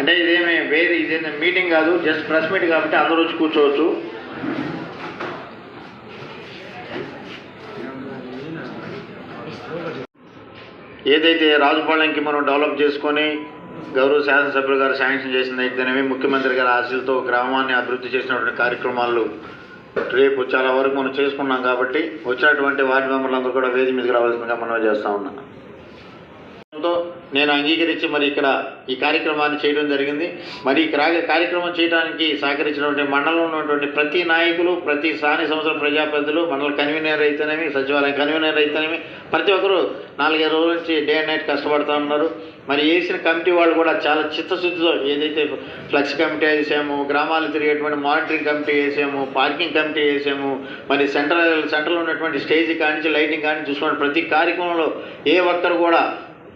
అంటే ఇదేమి వేరే ఇదేమి మీటింగ్ కాదు జస్ట్ ప్రెస్ మీట్ కాబట్టి అందరూ వచ్చి కూర్చోవచ్చు. ఏదైతే రాజుపాలెంకి మనం డెవలప్ చేసుకొని గౌరవ శాసనసభ్యులు గారు శాంక్షన్ చేసిన అయితేనేమి ముఖ్యమంత్రి గారి ఆశలతో గ్రామాన్ని అభివృద్ధి చేసినటువంటి కార్యక్రమాలు రేపు చాలా వరకు మనం చేసుకున్నాం కాబట్టి వచ్చినటువంటి వార్డు మెంబర్లందరూ కూడా వేది మీదకి రావాల్సిందిగా మనం చేస్తూ ఉన్నాం నేను అంగీకరించి మరి ఇక్కడ ఈ కార్యక్రమాన్ని చేయడం జరిగింది. మరి ఈ కార్యక్రమం చేయడానికి సహకరించినటువంటి మండలంలో ఉన్నటువంటి ప్రతి నాయకులు ప్రతి స్థానిక సంస్థల ప్రజాప్రతినిధులు మండల కన్వీనర్ అయితేనేమి సచివాలయం కన్వీనర్ అయితేనేమి ప్రతి ఒక్కరు నాలుగైదు రోజుల నుంచి డే అండ్ నైట్ కష్టపడుతూ ఉన్నారు. మరి వేసిన కమిటీ వాళ్ళు కూడా చాలా చిత్తశుద్ధితో ఏదైతే ఫ్లెక్స్ కమిటీ వేసాము గ్రామాలు తిరిగేటువంటి మానిటరింగ్ కమిటీ వేసాము పార్కింగ్ కమిటీ వేసాము మరి సెంట్రల్ సెంట్రల్ ఉన్నటువంటి స్టేజ్ కానించి లైటింగ్ కానించి చూసుకోండి ప్రతి కార్యక్రమంలో ఏ ఒక్కరు కూడా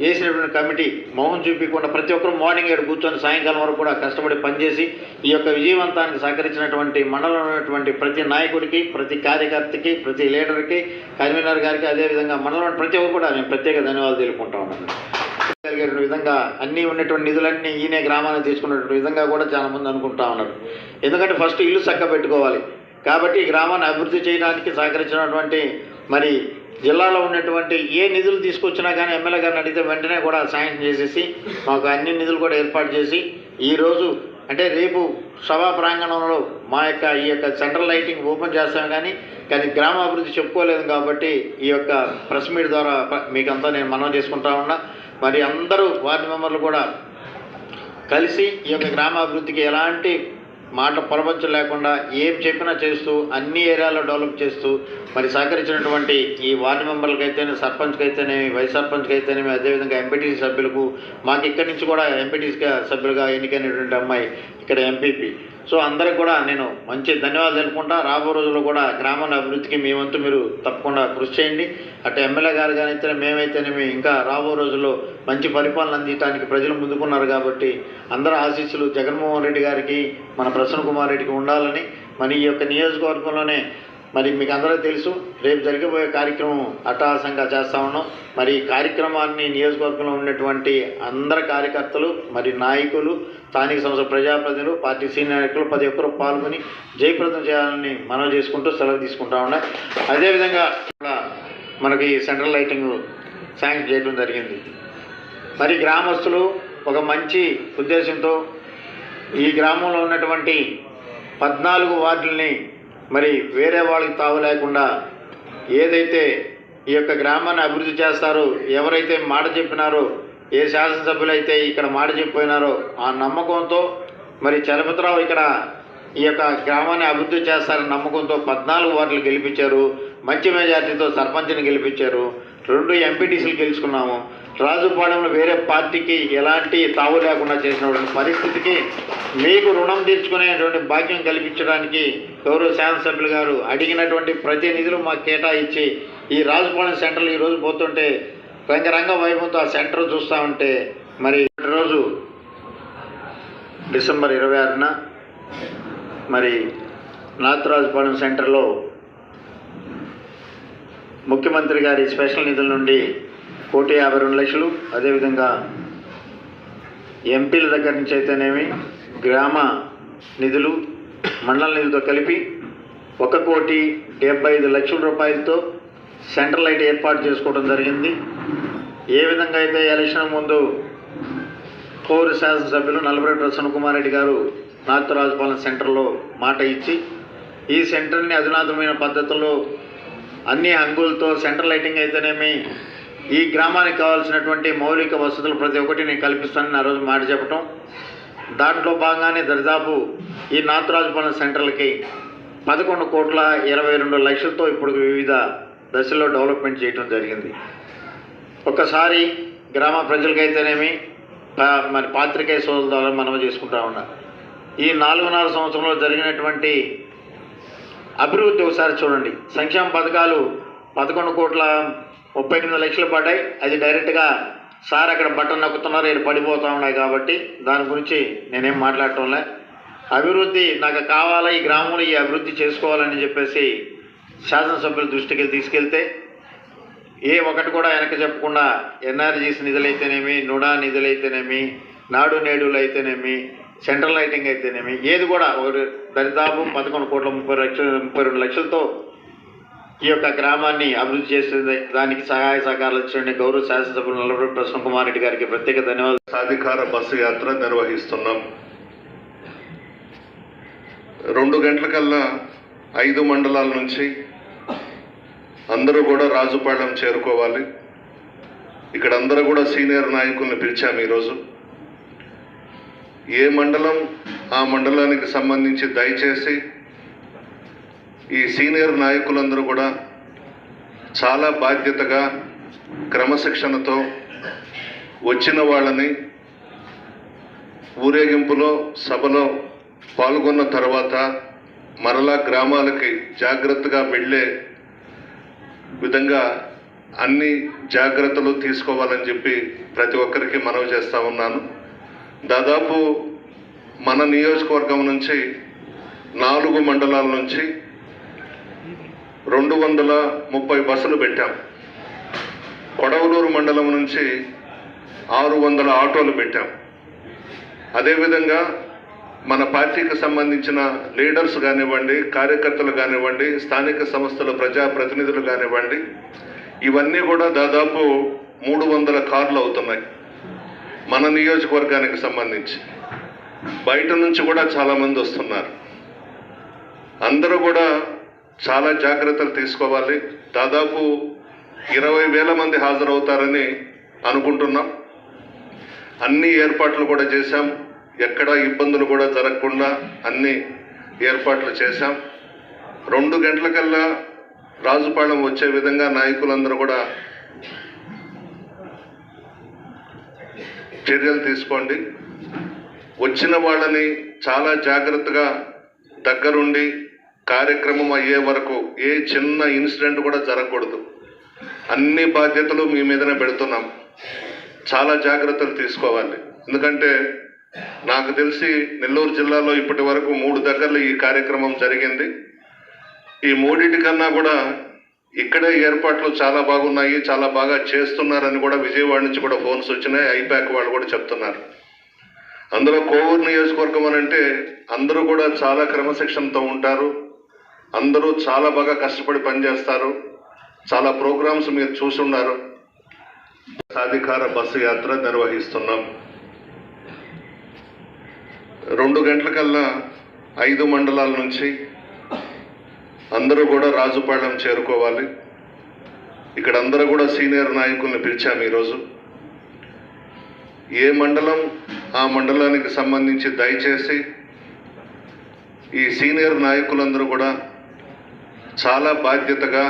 వేసినటువంటి కమిటీ మౌనం చూపించకుండా ప్రతి ఒక్కరు మార్నింగ్ ఏడు కూర్చొని సాయంకాలం వరకు కూడా కష్టపడి పనిచేసి ఈ యొక్క విజయవంతానికి సహకరించినటువంటి మండలంలో ఉన్నటువంటి ప్రతి నాయకుడికి ప్రతి కార్యకర్తకి ప్రతి లీడర్కి కన్వీనర్ గారికి అదేవిధంగా మండలం ప్రతి ఒక్కరు కూడా నేను ప్రత్యేక ధన్యవాదాలు తెలుపుకుంటా ఉన్నాను. కలిగేటువంటి విధంగా అన్నీ ఉన్నటువంటి నిధులన్నీ ఈయనే గ్రామాన్ని తీసుకున్నటువంటి విధంగా కూడా చాలామంది అనుకుంటా ఉన్నారు. ఎందుకంటే ఫస్ట్ ఇల్లు చక్క పెట్టుకోవాలి కాబట్టి ఈ గ్రామాన్ని అభివృద్ధి చేయడానికి సహకరించినటువంటి మరి జిల్లాలో ఉన్నటువంటి ఏ నిధులు తీసుకొచ్చినా కానీ ఎమ్మెల్యే గారిని అడిగితే వెంటనే కూడా శాంక్షన్ చేసేసి మాకు అన్ని నిధులు కూడా ఏర్పాటు చేసి ఈరోజు అంటే రేపు సభా ప్రాంగణంలో మా యొక్క ఈ యొక్క సెంట్రల్ లైటింగ్ ఓపెన్ చేస్తాం కానీ కానీ గ్రామాభివృద్ధి చెప్పుకోలేదు కాబట్టి ఈ యొక్క ప్రెస్ మీట్ ద్వారా మీకంతా నేను మనం చేసుకుంటా ఉన్నా. మరి అందరూ వార్డు మెంబర్లు కూడా కలిసి ఈ యొక్క గ్రామాభివృద్ధికి ఎలాంటి మాట పొలపంచు లేకుండా ఏం చెప్పినా చేస్తూ అన్ని ఏరియాలో డెవలప్ చేస్తూ మరి సహకరించినటువంటి ఈ వార్డు మెంబర్లకు అయితేనే సర్పంచ్కి అయితేనేమి వైస్ సర్పంచ్కి అయితేనేమి అదేవిధంగా ఎంపీటీసీ సభ్యులకు మాకు ఇక్కడి నుంచి కూడా ఎంపీటీసీ సభ్యులుగా ఎన్నికైనటువంటి అమ్మాయి ఇక్కడ ఎంపీపీ. సో అందరికి కూడా నేను మంచి ధన్యవాదాలు తెలుపుకుంటా. రాబో రోజుల్లో కూడా గ్రామాల అభివృద్ధికి మీ వంతు మీరు తప్పకుండా కృషి చేయండి. అటు ఎమ్మెల్యే గారు కానీ మేమైతేనేమి ఇంకా రాబో రోజుల్లో మంచి పరిపాలన అందించడానికి ప్రజలు ముందుకున్నారు కాబట్టి అందరి ఆశీస్సులు జగన్మోహన్ రెడ్డి గారికి మన ప్రసన్న కుమార్ రెడ్డికి ఉండాలని. మరి ఈ యొక్క నియోజకవర్గంలోనే మరి మీకు అందరూ తెలుసు రేపు జరగబోయే కార్యక్రమం అట్టహాసంగా చేస్తా ఉన్నాం. మరి ఈ కార్యక్రమాన్ని నియోజకవర్గంలో ఉన్నటువంటి అందరు కార్యకర్తలు మరి నాయకులు స్థానిక సంస్థ ప్రజాప్రతినిధులు పార్టీ సీనియర్ నాయకులు ప్రతి ఒక్కరూ పాల్గొని జయప్రదం చేయాలని మనవి చేసుకుంటూ సెలవు తీసుకుంటా ఉన్నాయి అదేవిధంగా ఇక్కడ మనకి సెంట్రల్ లైటింగ్ శాంక్షన్ చేయడం జరిగింది. మరి గ్రామస్తులు ఒక మంచి ఉద్దేశంతో ఈ గ్రామంలో ఉన్నటువంటి పద్నాలుగు వార్డుల్ని మరి వేరే వాళ్ళకి తావు లేకుండా ఏదైతే ఈ యొక్క గ్రామాన్ని అభివృద్ధి చేస్తారో ఎవరైతే మాట చెప్పినారో ఏ శాసనసభ్యులు అయితే ఇక్కడ మాట చెప్పిపోయినారో ఆ నమ్మకంతో మరి చలపతిరావు ఇక్కడ ఈ యొక్క గ్రామాన్ని అభివృద్ధి చేస్తారని నమ్మకంతో పద్నాలుగు వార్డులు గెలిపించారు. మంచి మెజార్టీతో సర్పంచ్ని గెలిపించారు. రెండు ఎంపీటీసీలు గెలుచుకున్నాము. రాజుపాలెంలో వేరే పార్టీకి ఎలాంటి తావు లేకుండా చేసినటువంటి పరిస్థితికి మీకు రుణం తీర్చుకునేటువంటి భాగ్యం కల్పించడానికి గౌరవ శాసనసభ్యులు గారు అడిగినటువంటి ప్రతినిధులు మాకు కేటాయించి ఈ రాజుపాలెం సెంటర్లు ఈరోజు పోతుంటే రంగరంగ వైభవంతో ఆ సెంటర్ చూస్తూ ఉంటే మరి రోజు డిసెంబర్ ఇరవై ఆరున మరి నాథరాజుపాలెం సెంటర్లో ముఖ్యమంత్రి గారి స్పెషల్ నిధుల నుండి కోటి యాభై రెండు లక్షలు. అదేవిధంగా ఎంపీల దగ్గర నుంచి అయితేనేమి గ్రామ నిధులు మండల నిధులతో కలిపి ఒక కోటి డెబ్బై ఐదు లక్షల రూపాయలతో సెంట్రల్ లైట్ ఏర్పాటు చేసుకోవడం జరిగింది. ఏ విధంగా అయితే ఎలక్షన్ ముందు పౌర శాసనసభ్యులు నల్లబరెడ్డి ప్రసన్న కుమార్ రెడ్డి గారు నార్త్ రాజపాలెం సెంటర్లో మాట ఇచ్చి ఈ సెంటర్ని అధునాతనమైన పద్ధతుల్లో అన్ని హంగులతో సెంటర్ లైటింగ్ అయితేనేమి ఈ గ్రామానికి కావాల్సినటువంటి మౌలిక వసతులు ప్రతి ఒక్కటి నేను కల్పిస్తానని ఆ రోజు మాట చెప్పటం. దాంట్లో భాగంగానే దరిదాపు ఈ నార్త్ రాజపాలెం సెంటర్లకి పదకొండు కోట్ల ఇరవై రెండు లక్షలతో ఇప్పుడు వివిధ దశల్లో డెవలప్మెంట్ చేయడం జరిగింది. ఒక్కసారి గ్రామ ప్రజలకైతేనేమి మరి పాత్రికేయ సోదరుల ద్వారా మనం చేసుకుంటా ఉన్నాం. ఈ నాలుగున్నర సంవత్సరంలో జరిగినటువంటి అభివృద్ధి ఒకసారి చూడండి. సంక్షేమ పథకాలు పదకొండు కోట్ల ముప్పై ఎనిమిది లక్షలు పడ్డాయి. అది డైరెక్ట్గా సార్ అక్కడ బట్టన్ నొక్కుతున్నారు ఇక్కడ పడిపోతూ ఉన్నాయి కాబట్టి దాని గురించి నేనేం మాట్లాడటంలే అభివృద్ధి నాకు కావాలా ఈ గ్రామంలో ఈ అభివృద్ధి చేసుకోవాలని చెప్పేసి శాసనసభ్యుల దృష్టికి తీసుకెళ్తే ఏ ఒకటి కూడా వెనక చెప్పకుండా ఎన్ఆర్జీస్ నిధులైతేనేమి నుడా నిధులైతేనేమి నాడు నేడులు అయితేనేమి సెంట్రల్ లైటింగ్ అయితేనేమి ఏది కూడా ఒక దరిదాపు పదకొండు కోట్ల ముప్పై లక్షల ముప్పై రెండు లక్షలతో ఈ యొక్క గ్రామాన్ని అభివృద్ధి చేసే దానికి సహాయ సహకారాలు ఇచ్చిన గౌరవ శాసనసభ్యులు నల్లబడి ప్రసన్న కుమార్ రెడ్డి గారికి ప్రత్యేక ధన్యవాదాలు. సాధికార బస్సు యాత్ర నిర్వహిస్తున్నాం. రెండు గంటలకల్లా ఐదు మండలాల నుంచి అందరూ కూడా రాజుపాళెం చేరుకోవాలి. ఇక్కడ అందరూ కూడా సీనియర్ నాయకుల్ని పిలిచాము ఈరోజు. ఏ మండలం ఆ మండలానికి సంబంధించి దయచేసి ఈ సీనియర్ నాయకులందరూ కూడా చాలా బాధ్యతగా క్రమశిక్షణతో వచ్చిన వాళ్ళని ఊరేగింపులో సభలో పాల్గొన్న తర్వాత మరలా గ్రామాలకి జాగ్రత్తగా వెళ్ళే విధంగా అన్ని జాగ్రత్తలు తీసుకోవాలని చెప్పి ప్రతి ఒక్కరికి మనవి చేస్తూ ఉన్నాను. దాదాపు మన నియోజకవర్గం నుంచి నాలుగు మండలాల నుంచి రెండు వందల ముప్పై బస్సులు పెట్టాం. కొడవలూరు మండలం నుంచి ఆరు వందల ఆటోలు పెట్టాం. అదేవిధంగా మన పార్టీకి సంబంధించిన లీడర్స్ కానివ్వండి కార్యకర్తలు కానివ్వండి స్థానిక సంస్థల ప్రజాప్రతినిధులు కానివ్వండి ఇవన్నీ కూడా దాదాపు మూడు వందల కార్లు అవుతున్నాయి. మన నియోజకవర్గానికి సంబంధించి. బయట నుంచి కూడా చాలామంది వస్తున్నారు. అందరూ కూడా చాలా జాగ్రత్తలు తీసుకోవాలి. దాదాపు ఇరవై వేల మంది హాజరవుతారని అనుకుంటున్నాం. అన్ని ఏర్పాట్లు కూడా చేశాం. ఎక్కడా ఇబ్బందులు కూడా జరగకుండా అన్ని ఏర్పాట్లు చేశాం. రెండు గంటలకల్లా రాజుపాలెం వచ్చే విధంగా నాయకులందరూ కూడా చర్యలు తీసుకోండి. వచ్చిన వాళ్ళని చాలా జాగ్రత్తగా దగ్గరుండి కార్యక్రమం అయ్యే వరకు ఏ చిన్న ఇన్సిడెంట్ కూడా జరగకూడదు. అన్ని బాధ్యతలు మీ మీదనే పెడుతున్నాం. చాలా జాగ్రత్తలు తీసుకోవాలి. ఎందుకంటే నాకు తెలిసి నెల్లూరు జిల్లాలో ఇప్పటి వరకు మూడు దగ్గరలో ఈ కార్యక్రమం జరిగింది. ఈ మూడింటి కన్నా కూడా ఇక్కడే ఏర్పాట్లు చాలా బాగున్నాయి చాలా బాగా చేస్తున్నారని కూడా విజయవాడ నుంచి కూడా ఫోన్స్ వచ్చినాయి ఐపాక్ వాళ్ళు కూడా చెప్తున్నారు. అందులో కోవూరు నియోజకవర్గం అని అంటే అందరూ కూడా చాలా క్రమశిక్షణతో ఉంటారు అందరూ చాలా బాగా కష్టపడి పనిచేస్తారు చాలా ప్రోగ్రామ్స్ మీరు చూసున్నారు సాధికార బస్సు యాత్ర నిర్వహిస్తున్నాం. రెండు గంటలకల్లా ఐదు మండలాల నుంచి అందరూ కూడా రాజుపాళెం చేరుకోవాలి. ఇక్కడ అందరూ కూడా సీనియర్ నాయకుల్ని పిలిచాము ఈరోజు. ఏ మండలం ఆ మండలానికి సంబంధించి దయచేసి ఈ సీనియర్ నాయకులందరూ కూడా చాలా బాధ్యతగా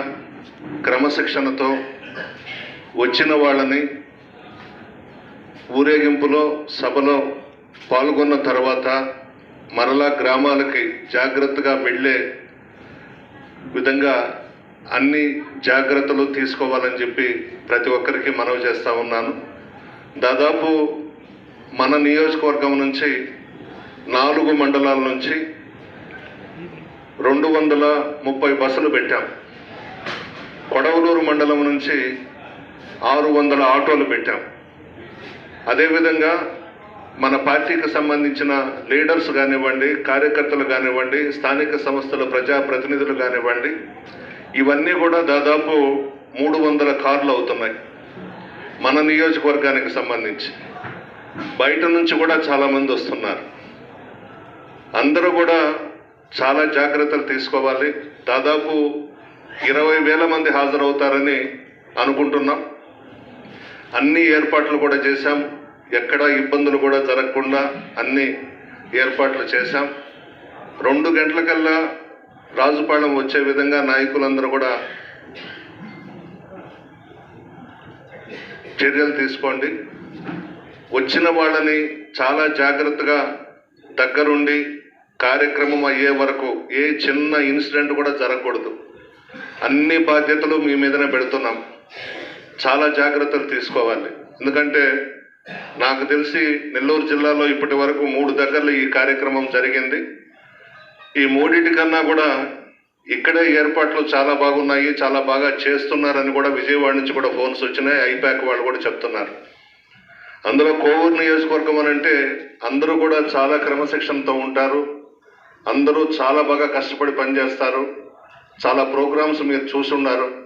క్రమశిక్షణతో వచ్చిన వాళ్ళని ఊరేగింపులో సభలో పాల్గొన్న తర్వాత మరలా గ్రామాలకి జాగ్రత్తగా వెళ్ళే విధంగా అన్ని జాగ్రత్తలు తీసుకోవాలని చెప్పి ప్రతి ఒక్కరికి మనవి చేస్తూ ఉన్నాను. దాదాపు మన నియోజకవర్గం నుంచి నాలుగు మండలాల నుంచి రెండు వందల ముప్పై బస్సులు పెట్టాం. కొడవలూరు మండలం నుంచి ఆరు వందల ఆటోలు పెట్టాం. అదేవిధంగా మన పార్టీకి సంబంధించిన లీడర్స్ కానివ్వండి కార్యకర్తలు కానివ్వండి స్థానిక సంస్థల ప్రజాప్రతినిధులు కానివ్వండి ఇవన్నీ కూడా దాదాపు మూడు వందల కార్లు అవుతున్నాయి. మన నియోజకవర్గానికి సంబంధించి. బయట నుంచి కూడా చాలామంది వస్తున్నారు. అందరూ కూడా చాలా జాగ్రత్తలు తీసుకోవాలి. దాదాపు ఇరవై వేల మంది హాజరవుతారని అనుకుంటున్నాం. అన్ని ఏర్పాట్లు కూడా చేశాం. ఎక్కడా ఇబ్బందులు కూడా జరగకుండా అన్ని ఏర్పాట్లు చేశాం. రెండు గంటలకల్లా రాజుపాలెం వచ్చే విధంగా నాయకులందరూ కూడా చర్యలు తీసుకోండి. వచ్చిన వాళ్ళని చాలా జాగ్రత్తగా దగ్గరుండి కార్యక్రమం అయ్యే వరకు ఏ చిన్న ఇన్సిడెంట్ కూడా జరగకూడదు. అన్ని బాధ్యతలు మీ మీదనే పెడుతున్నాం. చాలా జాగ్రత్తలు తీసుకోవాలి. ఎందుకంటే నాకు తెలిసి నెల్లూరు జిల్లాలో ఇప్పటి వరకు మూడు దగ్గరలో ఈ కార్యక్రమం జరిగింది. ఈ మూడింటి కన్నా కూడా ఇక్కడే ఏర్పాట్లు చాలా బాగున్నాయి చాలా బాగా చేస్తున్నారని కూడా విజయవాడ నుంచి కూడా ఫోన్స్ వచ్చినాయి ఐపాక్ వాళ్ళు కూడా చెప్తున్నారు. అందులో కోవూరు నియోజకవర్గం అని అంటే అందరూ కూడా చాలా క్రమశిక్షణతో ఉంటారు అందరూ చాలా బాగా కష్టపడి పనిచేస్తారు చాలా ప్రోగ్రామ్స్ మీరు చూసున్నారు